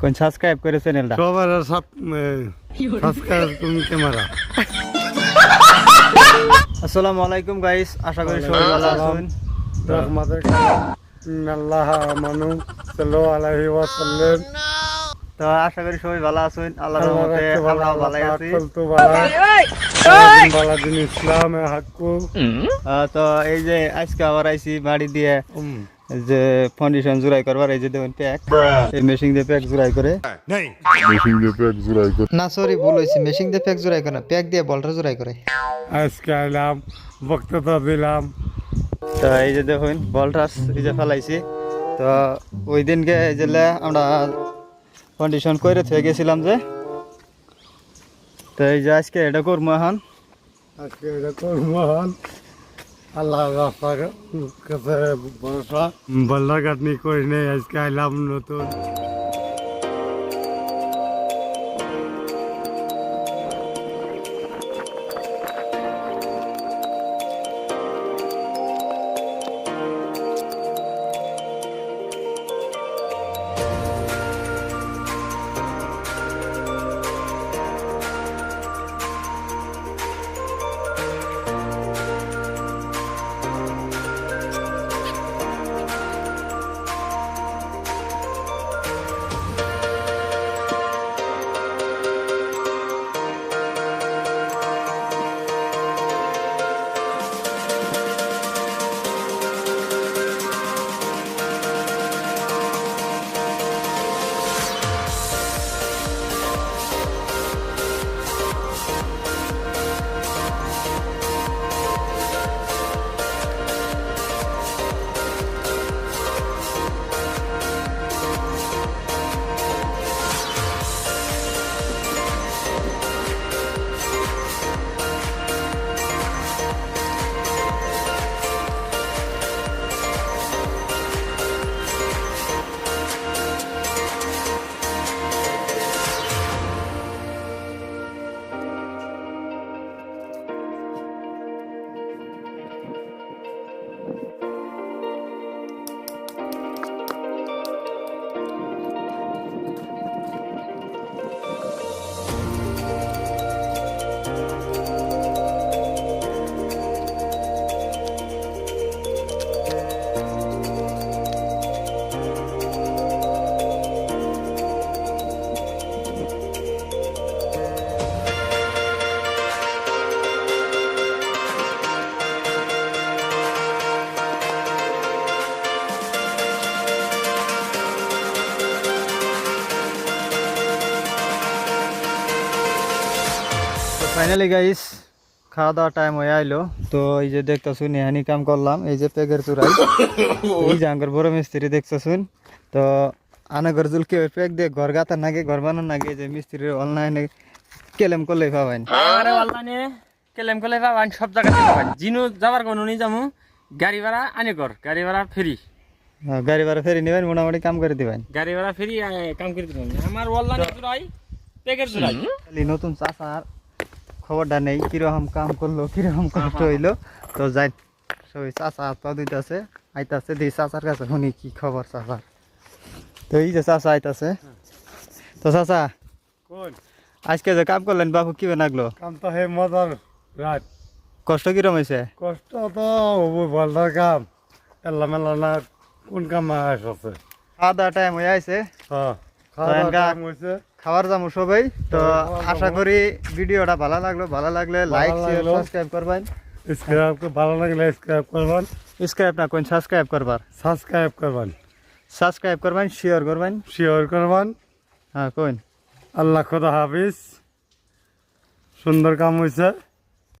কোন সাবস্ক্রাইব করে চ্যানেলটা সবার সব সাবস্ক্রাইব ক্যামেরা আসসালামু আলাইকুম গাইস আশা করি সবাই ভালো আছেন। রহমতের আল্লাহ মানু সাল্লু আলাইহি ওয়াসাল্লাম। তো আশা করি সবাই ভালো আছেন আল্লাহর রহমতে আমরা ভালো আছি। তো দিন ইসলাম হাক্কু। তো এই যে আজকে আবার আইছি বাড়ি দিয়ে। যে ফাউন্ডেশন জুড়াই করবার এই যে দেখুন প্যাক এই মেশিন দিয়ে প্যাক জুড়াই করে। না সরি ভুল হয়েছে। মেশিন দিয়ে প্যাক জোড়াই করে না প্যাক দিয়ে বলটা জোড়াই করে। আজকে এলাম বক্তব্য দিলাম। তো এই যে দেখুন বলটাস এই যে ফেলাইছি। তো ওই দিনকে এই যে আমরা কন্ডিশন করে থেকে গেছিলাম যে। তো এই যে আজকে এটা করব এখন। আজকে এটা করবন আল্লাহ রাস্তার কাছে ভরসা বল্লা কাটনি করি নেই আজকে এলাম নতুন ফাইনালি গাইস খাওয়া দাওয়া টাইম হয়ে আইলো। তো এই যে দেখতেছুন এহানি কাম করলাম। এই যে পেগের চুরাই এই যে আঙ্গর বড় মিস্ত্রি দেখতেছুন। তো আনাগর জুল কেউ পেক দিয়ে ঘর গাতা নাগে ঘর বানান নাগে যে মিস্ত্রির অনলাইনে কেলেম করলেই পাবেন আরে অনলাইনে কেলেম কলে পাবান সব জায়গাতে পাবান জিনু যাবার কোনো নি যামু গাড়ি ভাড়া আনে কর গাড়ি ভাড়া ফ্রি। হ্যাঁ, গাড়ি ভাড়া ফেরি নেবেন মোটামুটি কাম করে দিবেন। গাড়ি ভাড়া ফ্রি কাম করে দিবেন। আমার অনলাইনে জুড়াই পেকের জুড়াই খালি নতুন চাষার খবরটা নেই কীরকম কাম করল কীরকম কষ্ট হইল। তো যাই সবাই হাত পা দিতেছে আইতাছে দিই চাচার কাছে শুনি কি খবর চাচার। তো এই যে চাচা আইতাছে। তো চাচা কোন? আজকে যে কাম করলেন বাবু কি লাগল কাম তো হে মজার রাত। কষ্ট কিরম হয়েছে কষ্ট তো হব বলদার কাম। এল্লা মেলা না কোন কাম আসছে খাওয়া দাওয়া টাইম হয়ে আছে হ্যাঁ খাওয়া দাওয়া time হয়েছে খাবার যাব সবাই। তো আশা করি ভিডিওটা ভালো লাগল ভালো লাগলে লাইক শেয়ার সাবস্ক্রাইব করবেন। ভালো লাগলে সাবস্ক্রাইব করবেন। সাবস্ক্রাইব না কোন সাবস্ক্রাইব করবার। সাবস্ক্রাইব করবেন। সাবস্ক্রাইব করবেন শেয়ার করবেন। শেয়ার করবেন। হ্যাঁ কোন আল্লাহ খোদা হাফিজ। সুন্দর কাম হয়েছে